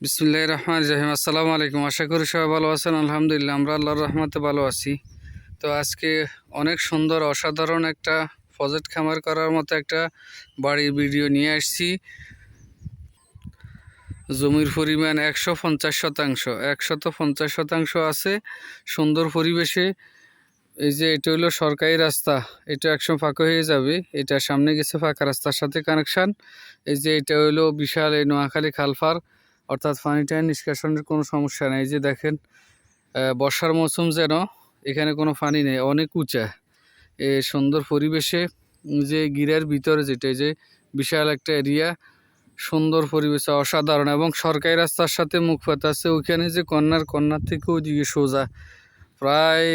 বিসমুল্লাহ রহমান রহিম। আসসালামু আলাইকুম। আশা করি সবাই ভালো আছেন। আলহামদুলিল্লাহ, আমরা আল্লাহর রহমতে ভালো আছি। তো আজকে অনেক সুন্দর, অসাধারণ একটা প্রজেক্ট খামার করার মতো একটা বাড়ির ভিডিও নিয়ে আসছি। জমির পরিমাণ একশো পঞ্চাশ শতাংশ। একশত পঞ্চাশ শতাংশ আছে সুন্দর পরিবেশে। এই যে এটা হলো সরকারি রাস্তা, এটা একসময় ফাঁকা হয়ে যাবে। এটা সামনে গেছে ফাঁকা রাস্তার সাথে কানেকশান এই যে এটা হলো বিশাল এই নোয়াখালী খালফার অর্থাৎ পানিটা নিষ্কাশনের কোনো সমস্যা নেই। যে দেখেন বর্ষার মৌসুম যেন এখানে কোনো পানি নেই, অনেক উঁচা। এ সুন্দর পরিবেশে যে গিরার ভিতরে যেটা যে বিশাল একটা এরিয়া, সুন্দর পরিবেশে অসাধারণ এবং সরকারি রাস্তার সাথে মুখপাত আছে ওইখানে যে কন্যার কন্যার থেকে ওইদিকে সোজা। প্রায়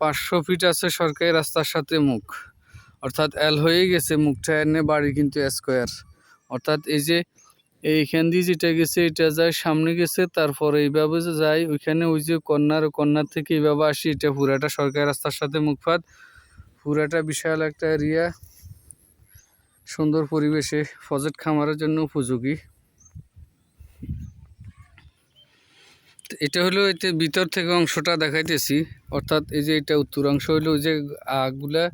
পাঁচশো ফিট আছে সরকারি রাস্তার সাথে মুখ। অর্থাৎ এল হয়ে গেছে মুখটা এনে বাড়ি কিন্তু স্কোয়ার অর্থাৎ এই যে এইখান দিয়ে যেটা গেছে, এটা যায় সামনে গেছে, তারপরে এইভাবে যে যায়, ওইখানে ওই যে কন্যার কন্যার থেকে এইভাবে আসি, এটা পুরাটা সরকারি রাস্তার সাথে মুখপাত। পুরাটা বিশাল একটা এরিয়া সুন্দর পরিবেশে, ফজেট খামারের জন্য উপযোগী। এটা হলো এতে ভিতর থেকে অংশটা দেখাইতেছি, অর্থাৎ এই যে এটা উত্তর অংশ হলো, ওই যে আগুলা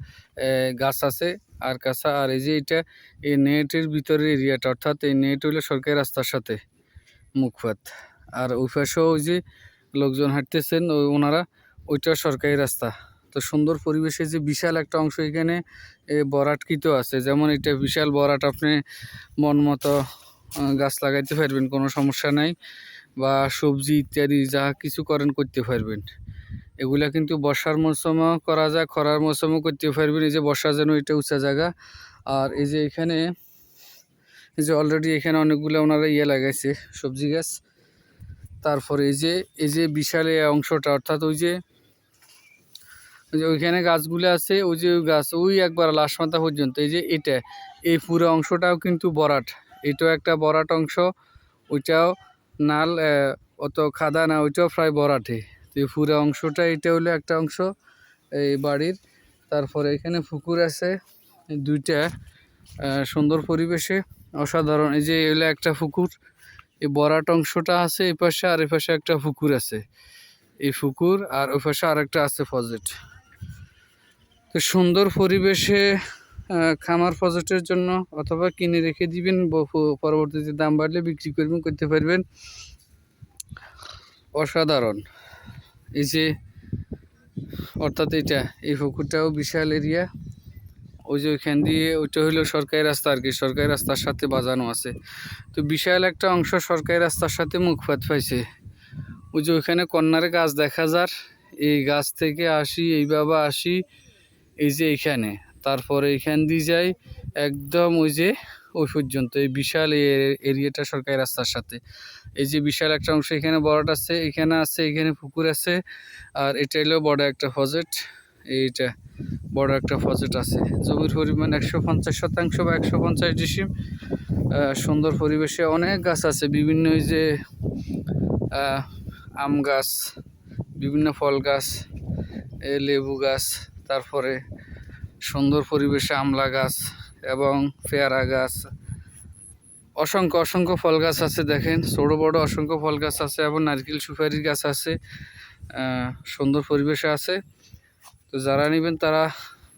গাছ আছে আর কাঁচা আর এই যে এটা এই নেটের ভিতরের এরিয়াটা অর্থাৎ এই নেট হইল সরকারি রাস্তার সাথে মুখপাত আর ওই পাশেও ওই যে লোকজন হাঁটতেছেন ওই ওনারা ওইটা সরকারি রাস্তা। তো সুন্দর পরিবেশে যে বিশাল একটা অংশ এখানে এ, বরাটকৃত আছে। যেমন এটা বিশাল বরাট আপনি মন মতো গাছ লাগাইতে পারবেন কোনো সমস্যা নাই। বা সবজি ইত্যাদি যা কিছু করেন করতে পারবেন। এগুলা কিন্তু বর্ষার মৌসুমেও করা যায়, খরার মৌসুমেও করতে পারবেন। এই যে বর্ষা যেন এটা উঁচা জায়গা। আর এই যে এখানে, এই যে অলরেডি এখানে অনেকগুলো ওনারা ইয়ে লাগাইছে, সবজি গাছ। তারপর এই যে এই যে বিশাল অংশটা, অর্থাৎ ওই যে যে ওইখানে গাছগুলো আছে, ওই যে গাছ, ওই একবার লাশ মাথা পর্যন্ত, এই যে এটা, এই পুরো অংশটাও কিন্তু বরাট। এটাও একটা বরাট অংশ, ওইটাও নাল অত খাদা না, ওইটাও প্রায় বরাটে। এই পুরো অংশটা, এটা হলো একটা অংশ এই বাড়ির। তারপরে এখানে পুকুর আছে, দুইটা সুন্দর পরিবেশে, অসাধারণ। এই যে এগুলো একটা পুকুর, এই বরাট অংশটা আছে এই পাশে আর এই পাশে একটা পুকুর আছে। এই পুকুর আর ওই পাশে আরেকটা আছে ফজেট তো সুন্দর পরিবেশে খামার ফজেটের জন্য অথবা কিনে রেখে দিবেন পরবর্তীতে দাম বাড়লে বিক্রি করবেন, করতে পারবেন। অসাধারণ। এই যে, অর্থাৎ এটা এই পুকুরটাও বিশাল এরিয়া। ওই যে ওইখান দিয়ে ওইটা হইল সরকারি রাস্তা আর কি, সরকারি রাস্তার সাথে বাজানো আছে। তো বিশাল একটা অংশ সরকারি রাস্তার সাথে মুখপাত পাইছে। ওই যে ওইখানে কন্যার গাছ দেখা যার, এই গাছ থেকে আসি, এই বাবা আসি, এই যে এইখানে। তারপরে এইখান দিয়ে যাই, একদম ওই যে ওই পর্যন্ত। এই বিশাল এই এরিয়াটা সরকারি রাস্তার সাথে। এই যে বিশাল একটা অংশ, এখানে বড়টা আছে, এখানে আছে, এখানে পুকুর আছে, আর এটা হলো বড় একটা ফজেট। এইটা বড় একটা ফজেট আছে। জমির পরিমাণ একশো পঞ্চাশ শতাংশ বা একশো পঞ্চাশ ডিসিম। সুন্দর পরিবেশে অনেক গাছ আছে, বিভিন্ন ওই যে আম গাছ, বিভিন্ন ফল গাছ লেবু গাছ, তারপরে সুন্দর পরিবেশে আমলা গাছ। এবং পেয়ারা গাছ। অসংখ্য অসংখ্য ফল গাছ আছে দেখেন। ছোটো, বড় অসংখ্য ফল গাছ আছে এবং নারকেল সুপারির গাছ আছে। সুন্দর পরিবেশে আছে। তো যারা নেবেন তারা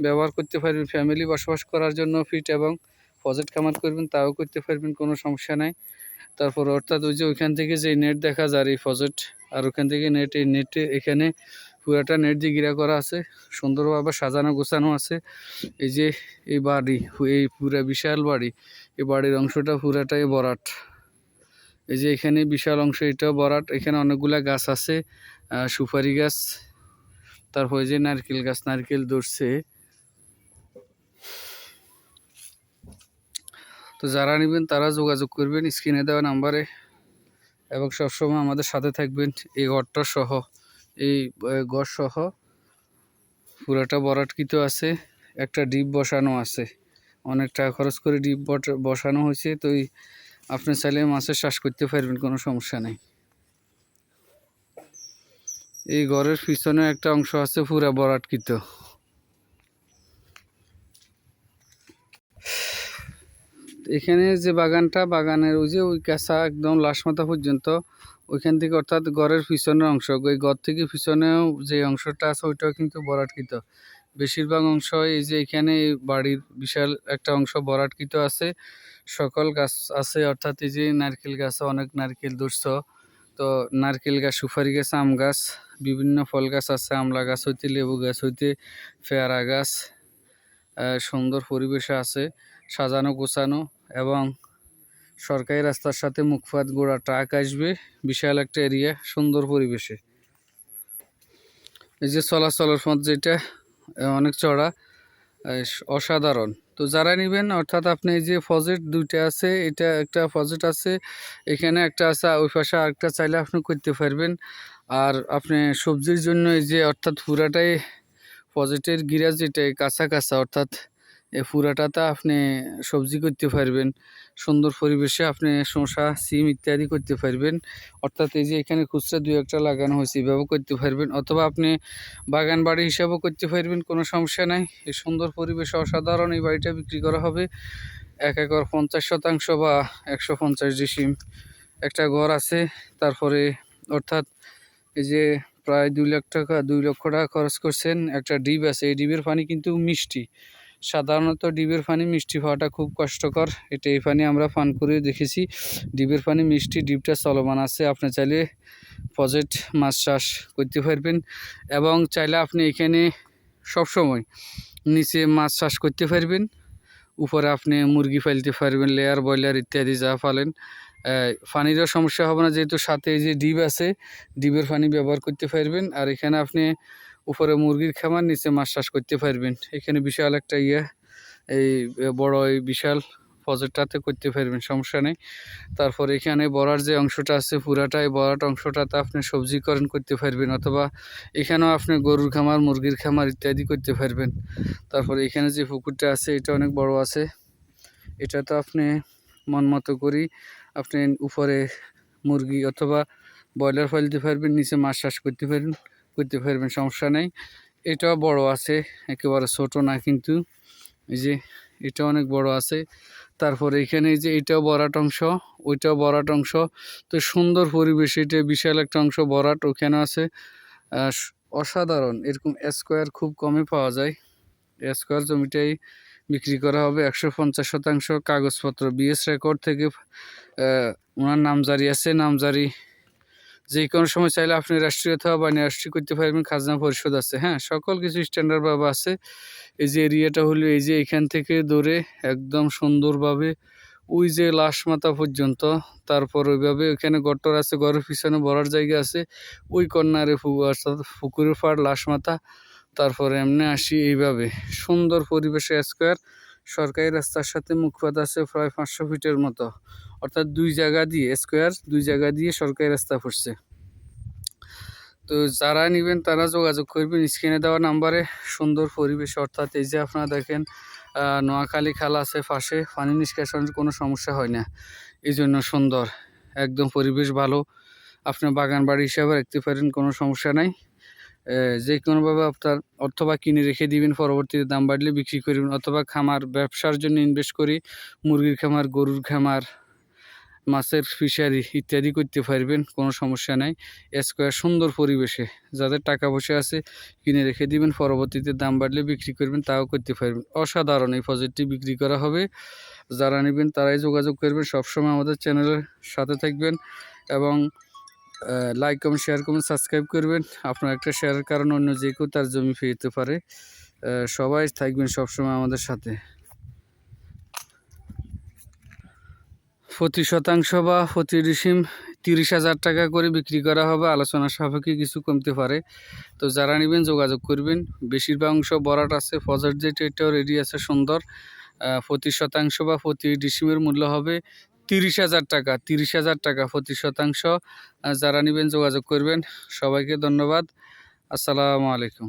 ব্যবহার করতে পারবেন। ফ্যামিলি বসবাস করার জন্য ফিট এবং প্রজেক্ট কামার করবেন, তাও করতে পারবেন, কোনো সমস্যা নাই। তারপর অর্থাৎ ওই যে ওইখান থেকে যে নেট দেখা যায়, এই প্রজেক্ট আর ওখান থেকে নেট, এই নেটে এখানে পুরাটা নেট দিয়ে ঘিরা করা আছে, সুন্দরভাবে সাজানো গোছানো আছে। এই যে এই বাড়ি, এই পুরা বিশাল বাড়ি, এই বাড়ির অংশটা পুরাটাই বরাট। এই যে এখানে বিশাল অংশ, এটাও বরাট। এখানে অনেকগুলা গাছ আছে সুপারি গাছ, তারপরে যে নারকেল গাছ, নারকেল ধরছে। তো যারা নেবেন তারা যোগাযোগ করবেন, স্ক্রিনে দেওয়া নাম্বারে। এবং সবসময় আমাদের সাথে থাকবেন, এই ঘরটা সহ। এই গড়সহ পুরোটা বরাটকৃত আছে, একটা ডিপ বসানো আছে। অনেক টাকা খরচ করে ডিপ বসানো হয়েছে, তো আপনি চাইলে মাছের চাষ করতে পারবেন, কোনো সমস্যা নেই। এই ঘরের পিছনে একটা অংশ আছে পুরা বরাটকৃত। এখানে যে বাগানটা, বাগানের ওই যে ওই কাঁচা একদম লাশ মাথা পর্যন্ত, ওইখান থেকে অর্থাৎ ঘরের পিছনের অংশ, ওই ঘর থেকে পিছনেও যে অংশটা আছে, ওইটাও কিন্তু বরাটকৃত। বেশিরভাগ অংশ এই যে এখানে বাড়ির বিশাল একটা অংশ বরাটকৃত আছে। সকল গাছ আছে, অর্থাৎ এই যে নারকেল গাছ, অনেক নারকেল ধরছ। তো নারকেল গাছ, সুপারি গাছ, আম গাছ, বিভিন্ন ফল গাছ আছে, আমলা গাছ হইতে, লেবু গাছ হইতে, পেয়ারা গাছ সুন্দর পরিবেশে আছে, সাজানো গোছানো। এবং সরকারি রাস্তার সাথে মুখপাত গোড়া ট্রাক আসবে, বিশাল একটা এরিয়া সুন্দর পরিবেশে। এই যে চলাচলের পথ যেটা অনেক চড়া অসাধারণ। তো যারা নেবেন, অর্থাৎ আপনি এই যে ফজেট দুইটা আছে, এটা একটা ফজেট আছে, এখানে একটা আছে ওই পাশে আরেকটা চাইলে আপনি করতে পারবেন। আর আপনি সবজির জন্য এই যে, অর্থাৎ পুরাটাই পজেটের গিরা যেটা কাঁচা কাঁচা, অর্থাৎ এই পুরাটাতে আপনি সবজি করতে পারবেন, সুন্দর পরিবেশে আপনি শসা, সিম ইত্যাদি করতে পারবেন। অর্থাৎ এই যে এখানে খুচরা দুই একটা লাগানো হয়েছে এভাবেও করতে পারবেন। অথবা আপনি বাগান বাড়ি হিসাবেও করতে পারবেন, কোনো সমস্যা নাই। এই সুন্দর পরিবেশে অসাধারণ এই বাড়িটা বিক্রি করা হবে। এক একর পঞ্চাশ শতাংশ বা একশো পঞ্চাশ ডিসিম একটা ঘর আছে। তারপরে অর্থাৎ এই যে প্রায় দুই লাখ টাকা, দুই লক্ষ টাকা খরচ করছেন একটা ডিপ আছে। এই ডিবের পানি কিন্তু মিষ্টি। সাধারণত ডিবের পানি মিষ্টি হওয়াটা খুব কষ্টকর। এটা এই পানি আমরা পান করে দেখেছি। ডিবের পানি মিষ্টি ডিপটা চলমান আছে। আপনি চাইলে প্রজেক্ট মাছ চাষ করতে পারবেন এবং চাইলে আপনি এখানে সবসময় নিচে মাছ চাষ করতে পারবেন। উপরে আপনি মুরগি ফেলতে পারবেন লেয়ার ব্রয়লার ইত্যাদি যা আহ, পানিরও সমস্যা হবে না যেহেতু সাথে যে ডিপ আছে ডিবের পানি ব্যবহার করতে পারবেন। আর এখানে আপনি উপরে মুরগির খামার, নিচে মাছ চাষ করতে পারবেন। এখানে বিশাল একটা ইয়ে এই বড় এই বিশাল প্রজেক্টটাতে করতে পারবেন, সমস্যা নেই। তারপর এখানে বড়ার যে অংশটা আছে পুরাটা এই বড়াট অংশটাতে আপনি সবজিকরণ করতে পারবেন, অথবা এখানেও আপনি গরুর খামার, মুরগির খামার ইত্যাদি করতে পারবেন। তারপর এখানে যে পুকুরটা আছে, এটা অনেক বড় আছে। এটা তো আপনি মন মতো করি আপনি উপরে মুরগি অথবা ব্রয়লার ফেলতে পারবেন, নিচে মাছ চাষ করতে পারবেন। করতে পারবেন, সমস্যা নেই। এটাও বড় আছে, একেবারে ছোট না কিন্তু। এই যে এটা অনেক বড় আছে। তারপরে এখানে যে এটাও বরাট অংশ, ওইটাও বরাট অংশ। তো সুন্দর পরিবেশ, এটা বিশাল একটা অংশ, বরাট ওখানে আছে। অসাধারণ, এরকম স্কোয়ার খুব কমই পাওয়া যায়। স্কোয়ার জমিটাই বিক্রি করা হবে একশো পঞ্চাশ শতাংশ কাগজপত্র। বিএস রেকর্ড থেকে ওনার নামজারি আছে নামজারি যে কোনো সময় চাইলে আপনি রাষ্ট্রীয় অথবা বাণী রাষ্ট্রীয় করতে পারবেন, খাজনা পরিষদ আছে। হ্যাঁ সকল কিছু স্ট্যান্ডার্ড ভাবে আছে। এই যে এরিয়াটা হলো এই যে এখান থেকে ধরে একদম সুন্দরভাবে ওই যে লাশ মাথা পর্যন্ত, তারপর ওইভাবে ওইখানে গট্টর আছে, ঘরের পিছনে বড়ার জায়গা আছে, ওই কর্নারে অর্থাৎ পুকুরের পাড় লাশ মাথা, তারপরে এমনি আসি এইভাবে। সুন্দর পরিবেশে স্কোয়ার সরকারি রাস্তার সাথে মুখপাত আছে প্রায় পাঁচশো ফিটের মতো। অর্থাৎ দুই জায়গা দিয়ে স্কোয়ার দুই জায়গা দিয়ে সরকারি রাস্তা পড়ছে। তো যারা নেবেন তারা যোগাযোগ করবেন। স্ক্রিনে দেওয়া নাম্বারে সুন্দর পরিবেশ। অর্থাৎ এই যে আপনারা দেখেন নোয়াখালী খাল আছে পাশে, পানি নিষ্কাশনের কোনো সমস্যা হয় না। এই জন্য সুন্দর, একদম পরিবেশ ভালো। আপনার বাগান বাড়ি হিসাবে রাখতে পারেন, কোনো সমস্যা নাই। যে কোনোভাবে আপনার অথবা কিনে রেখে দিবেন, পরবর্তীতে দাম বাড়লে বিক্রি করবেন অথবা খামার, ব্যবসার জন্য ইনভেস্ট করি মুরগির খামার, গরুর খামার, মাছের ফিশারি ইত্যাদি করতে পারবেন, কোনো সমস্যা নাই। স্কোয়ার সুন্দর পরিবেশে যাদের টাকা পয়সা আছে কিনে রেখে দিবেন, পরবর্তীতে দাম বাড়লে বিক্রি করবেন, তাও করতে পারবেন। অসাধারণ এই প্রজেক্টটি বিক্রি করা হবে। যারা নেবেন তারাই যোগাযোগ করবেন। সবসময় আমাদের চ্যানেলের সাথে থাকবেন এবং like comment share comment subscribe করবেন। আপনার একটা শেয়ারের কারণে অন্য যে কেউ তার জমি ফিরতে পারে। সবাই থাকবেন সবসময় আমাদের সাথে। প্রতি শতাংশ বা প্রতি ডিসিম তিরিশ হাজার টাকা করে বিক্রি করা হবে। আলোচনা সাপেক্ষে কিছু কমতে পারে। তো যারা নেবেন, যোগাযোগ করবেন। বেশিরভাগ অংশ বরাট আছে, ফজার যে এটাও রেডি আছে সুন্দর। প্রতি শতাংশ বা প্রতি ডিসিমের মূল্য হবে। তিরিশ হাজার টাকা, তিরিশ হাজার টাকা প্রতি শতাংশ যারা নেবেন যোগাযোগ করবেন। সবাইকে ধন্যবাদ। আসসালামু আলাইকুম।